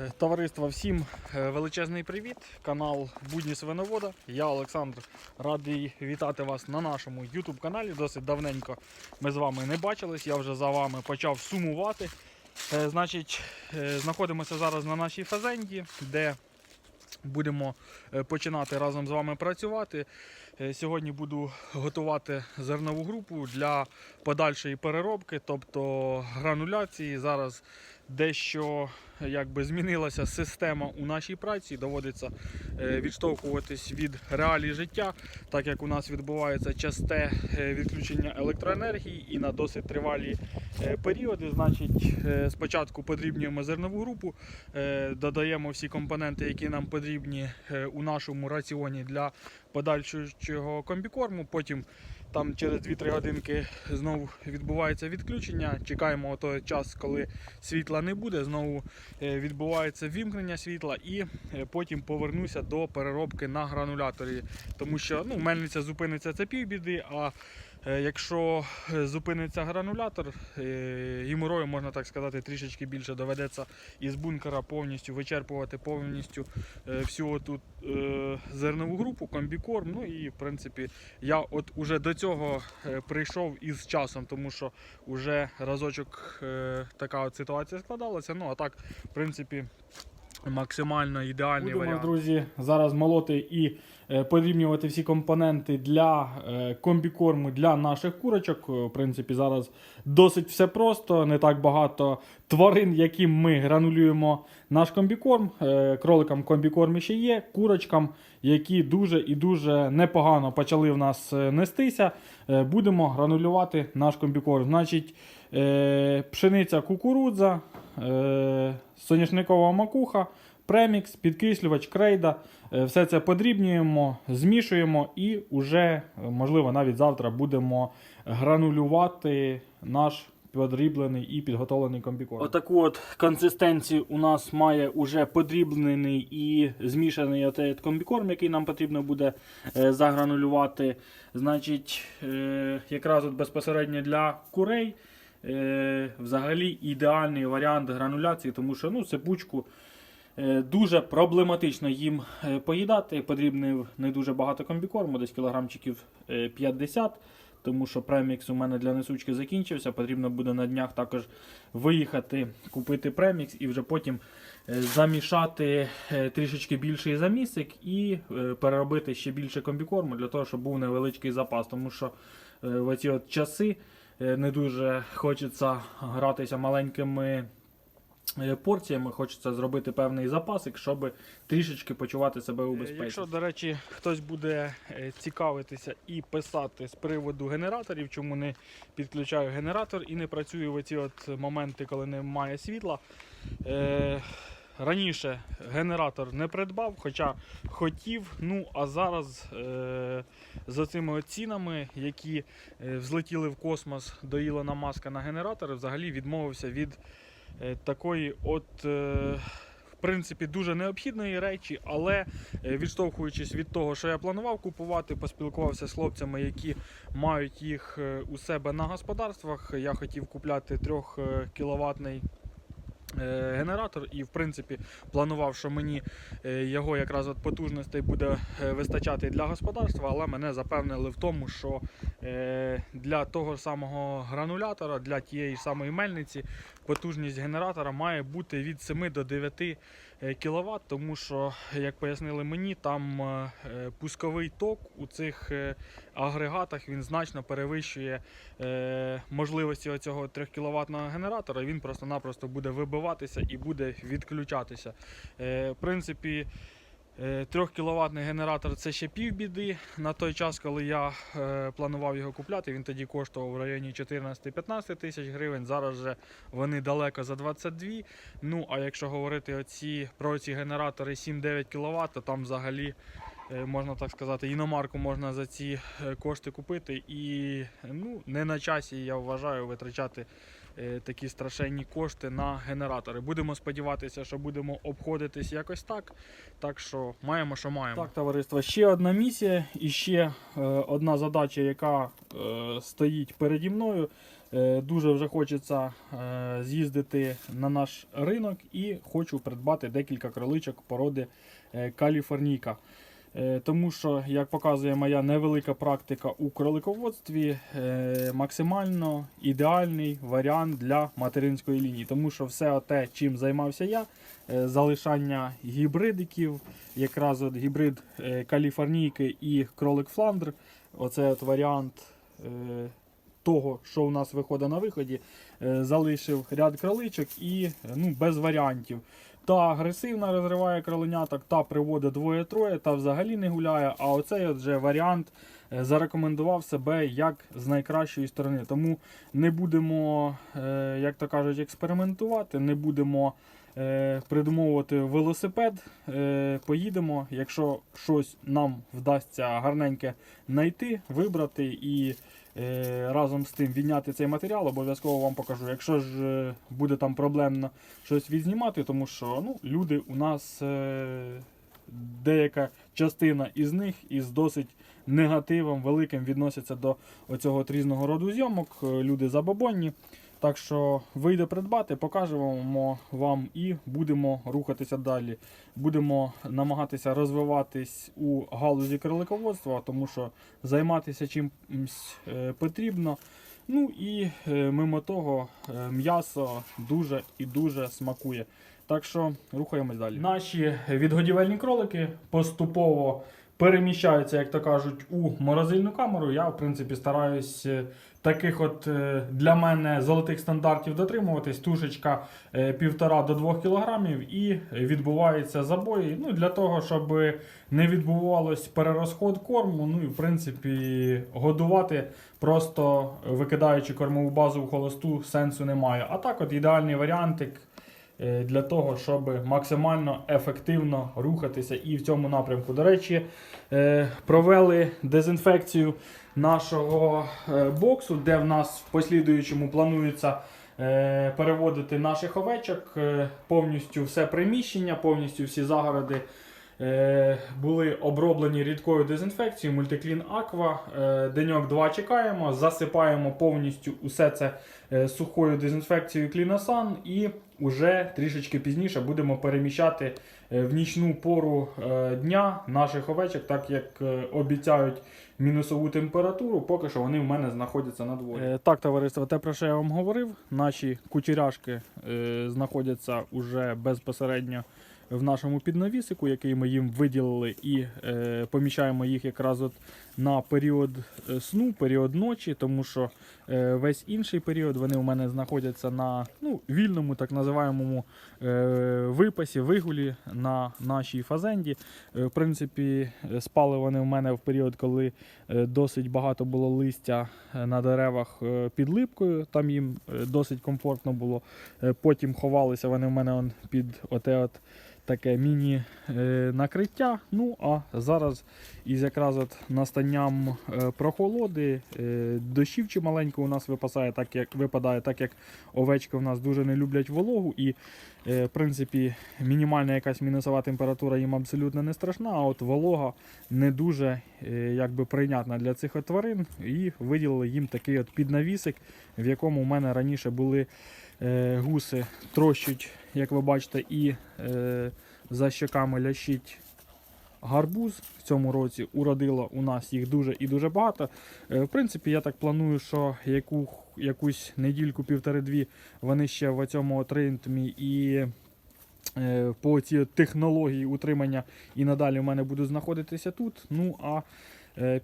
Е, Товариство, всім е, величезний привіт. Канал Будні Свиновода. Я Олександр. Радий вітати вас на нашому YouTube каналі. Досить давненько ми з вами не бачились. Я вже за вами почав сумувати. Е, Значить, знаходимося зараз на нашій фазенді, де будемо починати разом з вами працювати. Сьогодні буду готувати зернову групу для подальшої переробки, тобто грануляції. Зараз дещо якби змінилася система у нашій праці. Доводиться е, відштовхуватись від реалій життя, так як у нас відбувається часте е, відключення електроенергії і на досить тривалі е, періоди. Значить, спочатку подрібнюємо зернову групу, додаємо всі компоненти, які нам потрібні у нашому раціоні для подальшого комбікорму. Потім там через 2-3 годинки знову відбувається відключення. Чекаємо той час, коли світла не буде. Знову е, відбувається вімкнення світла, і е, потім повернуся до переробки на грануляторі. Тому що ну, мельниця зупиниться це півбіди. А якщо е, зупиниться гранулятор, е, геморою, можна так сказати, трішечки більше доведеться із бункера повністю вичерпувати повністю е, всю тут е, зернову групу, комбікорм. Ну і в принципі я от уже до цього е, прийшов із часом, тому що вже разочок е, така от ситуація складалася. Ну а так, в принципі, максимально ідеальний Будемо, варіант. друзі, зараз молоти і е, подрібнювати всі компоненти для е, комбікорму для наших курочок. Е, В принципі, зараз досить все просто, не так багато тварин, яким ми гранулюємо наш комбікорм. Кроликам комбікорм ще є, курочкам, які дуже і дуже непогано почали в нас нестися. Будемо гранулювати наш комбікорм. Значить, пшениця кукурудза, соняшникова макуха, премікс, підкислювач, крейда. Е, Все це подрібнюємо, змішуємо і вже, е, можливо, навіть завтра будемо гранулювати наш подріблений і підготовлений комбікорм. Отаку от консистенцію у нас має уже подріблений і змішаний от комбікорм, який нам потрібно буде е, загранулювати. Значить, е, якраз от безпосередньо для курей. Е, взагалі ідеальний варіант грануляції, тому що ну, сипучку е, дуже проблематично їм е, поїдати. Потрібно не дуже багато комбікорму, десь кілограмчиків е, 50. Тому що премікс у мене для несучки закінчився. Потрібно буде на днях також виїхати, купити премікс і вже потім е, замішати е, трішечки більший замісик і е, переробити ще більше комбікорму для того, щоб був невеличкий запас. Тому що е, в оці от часи е, не дуже хочеться гратися маленькими е, порціями, хочеться зробити певний запасик, щоб трішечки почувати себе у Е, безпеці. Якщо, до речі, хтось буде е, цікавитися і писати з приводу генераторів, чому не підключаю генератор і не працюю в ці от моменти, коли немає світла. Раніше генератор не придбав, хоча хотів. Ну а зараз е, з цими цінами, які е, взлетіли в космос до Ілона Маска на генератори, взагалі відмовився від е, такої от. Е, в принципі, дуже необхідної речі, але е, відштовхуючись від того, що я планував купувати, поспілкувався з хлопцями, які мають їх е, у себе на господарствах. Я хотів купляти 3 кіловатний генератор. І в принципі планував, що мені е, його якраз от потужностей буде е, вистачати для господарства, але мене запевнили в тому, що е, для того самого гранулятора, для тієї самої мельниці, потужність генератора має бути від 7 до 9 кВт, тому що, як пояснили мені, там е, е, пусковий ток у цих е, агрегатах він значно перевищує е, можливості цього 3 кВт генератора. Він просто-напросто буде вибиватися і буде відключатися. Е, в принципі, 3 кВт генератор це ще півбіди. На той час, коли я е, планував його купляти, він тоді коштував в районі 14-15 тисяч гривень. Зараз же вони далеко за 22. Ну а якщо говорити оці, про ці генератори 7-9 кВт, то там взагалі. е, Можна так сказати, іномарку можна за ці е, кошти купити, і ну, не на часі я вважаю витрачати е, такі страшенні кошти на генератори. Будемо сподіватися, що будемо обходитись якось так. Так що маємо, що маємо. Так, товариство, ще одна місія і ще е, одна задача, яка е, стоїть переді мною. Е, Дуже вже хочеться е, з'їздити на наш ринок і хочу придбати декілька кроличок породи е, каліфорнійка. Е, Тому що, як показує моя невелика практика у кролиководстві, е, максимально ідеальний варіант для материнської лінії. Тому що все те, чим займався я, е, залишання гібридиків, якраз от гібрид каліфорнійки і кролик фландр, оце от варіант того, що у нас виходить на виході, залишив ряд кроличок і ну, без варіантів. Та агресивно розриває кроленяток, та приводить двоє-троє, та взагалі не гуляє. А оцей от вже варіант е, зарекомендував себе як з найкращої сторони. Тому не будемо, е, як то кажуть, експериментувати, не будемо е, придумовувати велосипед. Поїдемо, якщо щось нам вдасться гарненьке знайти, вибрати і разом з тим відняти цей матеріал, обов'язково вам покажу. Якщо ж е, буде там проблемно щось відзнімати, тому що ну, люди у нас е, деяка частина із них із досить негативом великим відносяться до оцього різного роду зйомок. Е, Люди забобонні. Так що вийде придбати, покажемо вам і будемо рухатися далі. Будемо намагатися розвиватись у галузі кролиководства, тому що займатися чимось е, потрібно. Ну і е, мимо того е, м'ясо дуже і дуже смакує. Так що рухаємось далі. Наші відгодівельні кролики поступово переміщаються, як то кажуть, у морозильну камеру. Я, в принципі, стараюсь е, таких от е, для мене золотих стандартів дотримуватись. Тушечка е, 1,5 до 2 кілограмів і відбуваються забої. Ну, для того, щоб не відбувалось перерозход корму. Ну і в принципі годувати, просто викидаючи кормову базу в холосту, сенсу немає. А так, от ідеальний варіантик е, для того, щоб максимально ефективно рухатися і в цьому напрямку. До речі, е, провели дезінфекцію нашого е, боксу, де в нас в послідуючому планується е, переводити наших овечок, е, повністю все приміщення, повністю всі загороди. Е, Були оброблені рідкою дезінфекцією Мультиклін Аква. Е, Деньок 2 чекаємо, засипаємо повністю усе це е, сухою дезінфекцією Кліносан і вже трішечки пізніше будемо переміщати в нічну пору дня наших овечок, так як обіцяють мінусову температуру, поки що вони в мене знаходяться на дворі. Так, товариство, те про що я вам говорив, наші кучеряшки знаходяться уже безпосередньо в нашому піднавісику, який ми їм виділили, і е, поміщаємо їх якраз от на період е, сну, період ночі, тому що е, весь інший період вони у мене знаходяться на ну, вільному, так називаємому е, випасі, вигулі на нашій фазенді. В принципі, спали вони у мене в період, коли досить багато було листя на деревах під липкою. Там їм досить комфортно було. Потім ховалися вони в мене он під оте от таке міні-накриття. Ну а зараз із якраз от настанням е, прохолоди, е, дощів чималенько у нас випасає, так як випадає, так як овечки в нас дуже не люблять вологу. І е, в принципі мінімальна якась мінусова температура їм абсолютно не страшна, а от волога не дуже якби прийнятна для цих тварин. І виділили їм такий от піднавісик, в якому в мене раніше були гуси трощуть, як ви бачите, і за щоками лящить гарбуз. В цьому році уродило у нас їх дуже і дуже багато. Е, в принципі, я так планую, що яку, якусь недільку, півтори-дві вони ще в цьому от і е, по цій технології утримання і надалі в мене будуть знаходитися тут. Ну а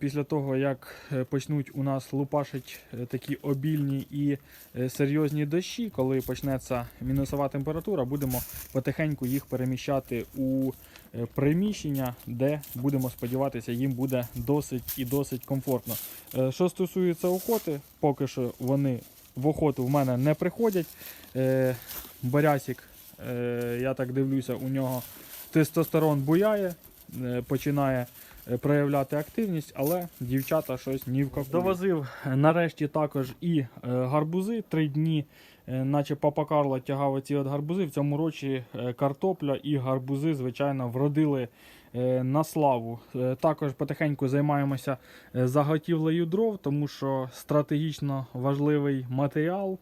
після того, як е, почнуть у нас лупашить е, такі обільні і е, серйозні дощі, коли почнеться мінусова температура, будемо потихеньку їх переміщати у е, приміщення, де будемо сподіватися, їм буде досить і досить комфортно. Е, Що стосується охоти, поки що вони в охоту в мене не приходять. Е, Барясик, е, я так дивлюся, у нього тестостерон буяє. е, починає е, проявляти активність, але дівчата щось ні в какую. Довозив е, нарешті також і е, гарбузи. Три дні, е, наче папа Карло тягав оці от гарбузи. В цьому році е, картопля і гарбузи, звичайно, вродили е, на славу. Е, Також потихеньку займаємося е, заготівлею дров, тому що стратегічно важливий матеріал е,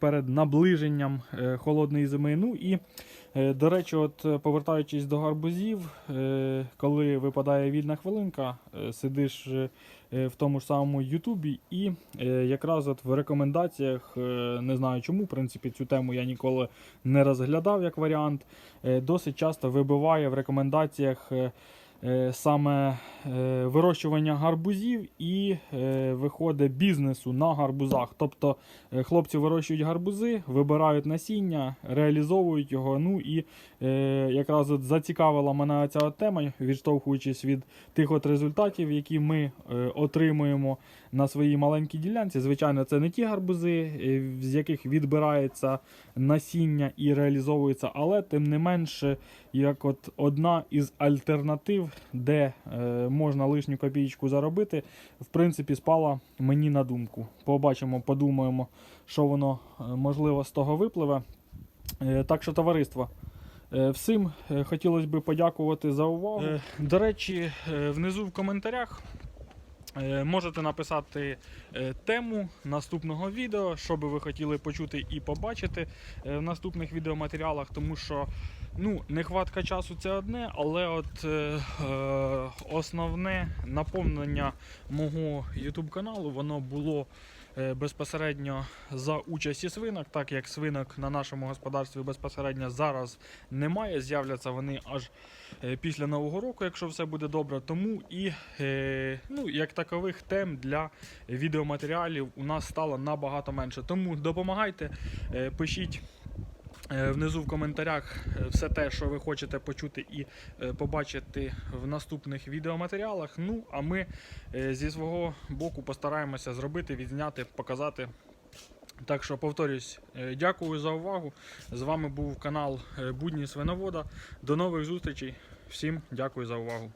перед наближенням е, холодної зими. Ну і Е, До речі, от е, повертаючись до гарбузів, е, коли випадає вільна хвилинка, е, сидиш е, е, в тому ж самому Ютубі, і е, якраз от в рекомендаціях, е, не знаю чому, в принципі, цю тему я ніколи не розглядав як варіант. е, Досить часто вибиває в рекомендаціях. Е, Саме е, вирощування гарбузів і е, виходить бізнесу на гарбузах. Тобто Хлопці вирощують гарбузи, вибирають насіння, реалізовують його. Ну і якраз от зацікавила мене ця тема, відштовхуючись від тих от результатів, які ми е, отримуємо на своїй маленькій ділянці. Звичайно, це не ті гарбузи, е, з яких відбирається насіння і реалізовується, але тим не менше, як от одна із альтернатив, де е, можна лишню копійку заробити, в принципі, спала мені на думку. Побачимо, подумаємо, що воно е, можливо з того випливе. Е, Так що, товариство. Е, Всім е, хотілося б подякувати за увагу. Е, До речі, внизу в коментарях можете написати тему наступного відео, що би ви хотіли почути і побачити в наступних відеоматеріалах, тому що ну, нехватка часу це одне, але от е, основне наповнення мого YouTube каналу воно було безпосередньо за участі свинок, так як свинок на нашому господарстві безпосередньо зараз немає. З'являться вони аж е, після Нового року, якщо все буде добре. Тому і е, ну, як такових тем для відеоматеріалів у нас стало набагато менше. Тому допомагайте, е, пишіть. Е, Внизу в коментарях е, все те, що ви хочете почути і е, побачити в наступних відеоматеріалах. Ну, а ми зі свого боку постараємося зробити, відзняти, показати. Так що повторюсь, дякую за увагу. З вами був канал Будні Свиновода. До нових зустрічей. Всім дякую за увагу.